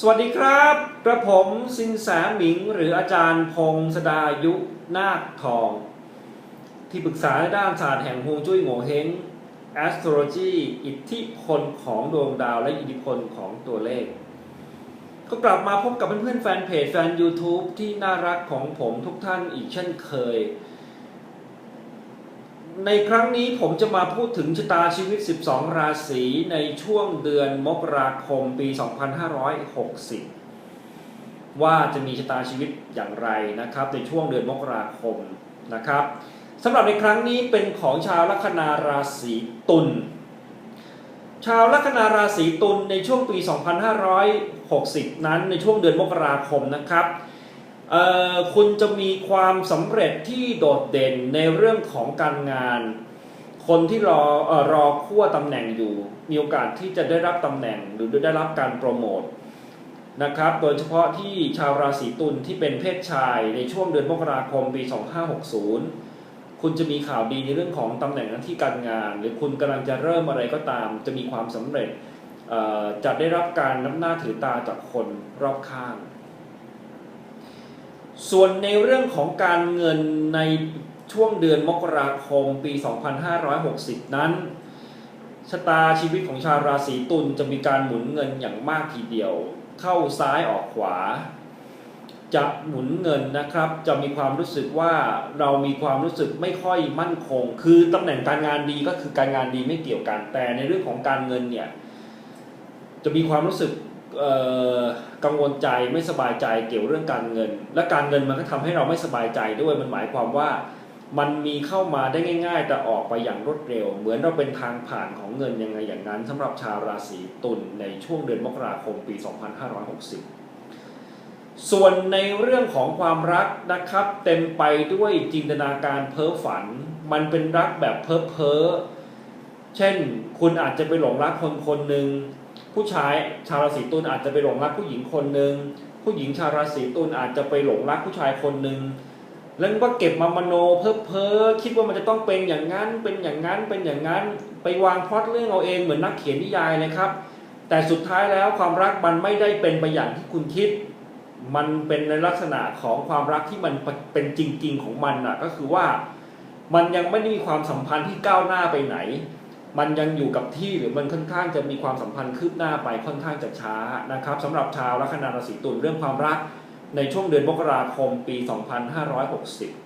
สวัสดีครับ กระผมสินแสหมิง หรืออาจารย์พงศดายุนาคทอง ที่ปรึกษาด้านศาสตร์แห่งฮวงจุ้ยโงเฮง astrology อิทธิพลของดวงดาวและอิทธิพลของตัวเลข ก็กลับมาพบกับเพื่อนๆแฟนเพจแฟน YouTube ที่น่ารักของผมทุกท่านอีกเช่นเคย ในครั้งนี้ผมจะมาพูดถึงชะตาชีวิต 12 ราศีในช่วงเดือนมกราคมปี 2560 ว่าจะมีชะตาชีวิตอย่างไรนะครับในช่วงเดือนมกราคมนะครับสำหรับในครั้งนี้เป็นของชาวลัคนาราศีตุล ชาวลัคนาราศีตุลในช่วงปี 2560 นั้นในช่วงเดือนมกราคมนะครับ คุณจะมีความสำเร็จที่โดดเด่นในเรื่องของการงาน คนที่รออรอขั้วตำแหน่งอยู่ มีโอกาสที่จะได้รับตำแหน่งหรือได้รับการโปรโมทนะครับ โดยเฉพาะที่ชาวราศีตุลที่เป็นเพศชายในช่วงเดือนมกราคมปี 2560 คุณจะมีข่าวดีในเรื่องของตำแหน่งหน้าที่การงาน หรือคุณกำลังจะเริ่มอะไรก็ตาม จะมีความสำเร็จจะได้รับการนับหน้าถือตาจากคนรอบข้าง ส่วนในเรื่องของการเงินในช่วงเดือนมกราคมปี 2560 นั้นชะตาชีวิตของชาวราศีตุลจะมีการหมุนเงินอย่างมากทีเดียว เข้าซ้ายออกขวา จะหมุนเงินนะครับ จะมีความรู้สึกว่าเรามีความรู้สึกไม่ค่อยมั่นคง คือตำแหน่งการงานดีก็คือการงานดีไม่เกี่ยวกันแต่ในเรื่องของการเงินเนี่ยจะมีความรู้สึก กังวลใจไม่สบายใจเกี่ยวเรื่องการเงิน และการเงินมันก็ทำให้เราไม่สบายใจด้วยมันหมายความว่ามันมีเข้ามาได้ง่าย ๆ แต่ออกไปอย่างรวดเร็ว เหมือนเราเป็นทางผ่านของเงินยังไงอย่างนั้นสำหรับชาวราศีตุลในช่วงเดือนมกราคมปี 2560 ส่วนในเรื่องของความรักนะครับ เต็มไปด้วยจินตนาการเพ้อฝัน มันเป็นรักแบบเพ้อเพ้อเช่น คุณอาจจะไปหลงรักคนคนหนึ่ง ผู้ชายชาวราศีตุลอาจจะไปหลงรักผู้หญิงคนหนึ่งผู้หญิงชาวราศีตุลอาจจะไปหลงรักผู้ชายคนหนึ่งแล้วก็เก็บมามโนเพ้อเพ้อคิดว่ามันจะต้องเป็นอย่างนั้นเป็นอย่างนั้นเป็นอย่างนั้น ไปวางพล็อตเรื่องเอาเองเหมือนนักเขียนนิยายเลยครับ แต่สุดท้ายแล้วความรักมันไม่ได้เป็นไปอย่างที่คุณคิด มันเป็นในลักษณะของความรักที่มันเป็นจริง ๆ ของมันน่ะก็คือว่ามันยังไม่ได้มีความสัมพันธ์ที่ก้าวหน้าไปไหน มันยังอยู่กับที่หรือมันค่อนข้างจะมีความสัมพันธ์คืบหน้าไปค่อนข้างจะช้านะครับสำหรับชาวลัคนาราศีตุลเรื่องความรักในช่วงเดือนมกราคมปี 2560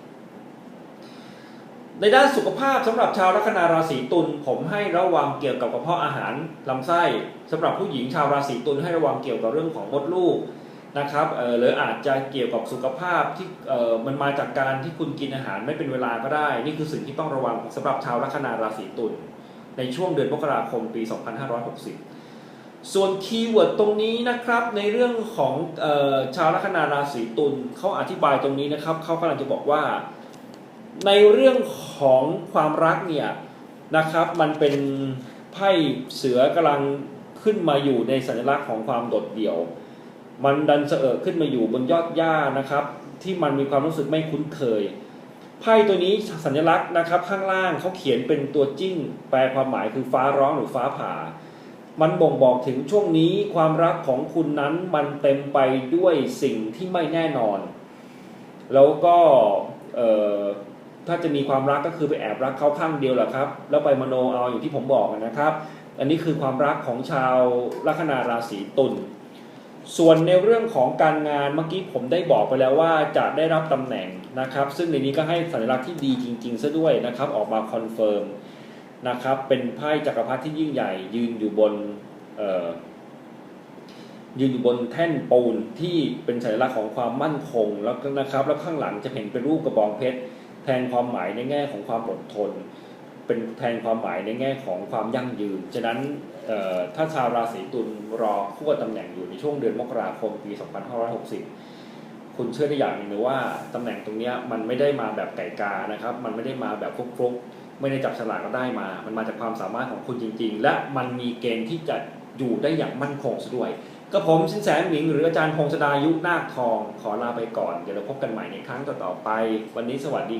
ในด้านสุขภาพสำหรับชาวลัคนาราศีตุลผมให้ระวังเกี่ยวกับกระเพาะอาหารลำไส้สำหรับผู้หญิงชาวราศีตุลให้ระวังเกี่ยวกับเรื่องของมดลูกนะครับเออหรืออาจจะเกี่ยวกับสุขภาพที่เออมันมาจากการที่คุณกินอาหารไม่เป็นเวลาก็ได้ นี่คือสิ่งที่ต้องระวังสำหรับชาวลัคนาราศีตุล ในช่วงเดือนมกราคมปี 2560 ส่วนคีย์เวิร์ดตรงนี้นะครับในเรื่องของออชาวลัคนาราศีตุลเขาอธิบายตรงนี้นะครับเขากำลังจะบอกว่า ในเรื่องของความรักเนี่ยนะครับมันเป็นไพ่เสือกำลังขึ้นมาอยู่ในสัญลักษณ์ของความโดดเดี่ยว มันดันเสอขึ้นมาอยู่บนยอดหญ้านะครับ ที่มันมีความรู้สึกไม่คุ้นเคย ไพ่ตัวนี้สัญลักษณ์นะครับ ข้างล่างเขาเขียนเป็นตัวจิ้งแปลความหมายคือฟ้าร้องหรือฟ้าผ่า มันบ่งบอกถึงช่วงนี้ความรักของคุณนั้นมันเต็มไปด้วยสิ่งที่ไม่แน่นอน แล้วก็ถ้าจะมีความรักก็คือไปแอบรักเขาข้างเดียวแหละครับ แล้วไปมโนเอาอย่างที่ผมบอกนะครับ อันนี้คือความรักของชาวลัคนาราศีตุลส่วนในเรื่องของการงานเมื่อกี้ผมได้บอกไปแล้วว่าจะได้รับตำแหน่ง นะครับ ซึ่งในนี้ก็ให้สัญลักษณ์ที่ดีจริงๆซะด้วยนะครับ ออกมาคอนเฟิร์มนะครับ เป็นไพ่จักรพรรดิที่ยิ่งใหญ่ ยืนอยู่บนยืนอยู่บนแท่นปูนที่เป็นสัญลักษณ์ของความมั่นคงแล้วนะครับ แล้วข้างหลังจะเห็นเป็นรูปกระบองเพชรแทนความหมายในแง่ของความอดทน เป็นแทนความหมายในแง่ของความยั่งยืน ฉะนั้นถ้าชาวราศีตุลรอขั้วตำแหน่งอยู่ในช่วงเดือนมกราคมปี 2560 คุณเชื่อได้อย่างหนึ่งเลยว่าตำแหน่งตรงนี้มันไม่ได้มาแบบไก่กานะครับ มันไม่ได้มาแบบฟลุกๆ ไม่ได้จับฉลากก็ได้มา มันมาจากความสามารถของคุณจริง ๆ และมันมีเกณฑ์ที่จะอยู่ได้อย่างมั่นคงซะด้วยก็ผมสินแสหมิงหรืออาจารย์พงศดายุนาคทอง ขอลาไปก่อน เดี๋ยวเราพบกันใหม่ในครั้งต่อๆไป วันนี้สวัสดี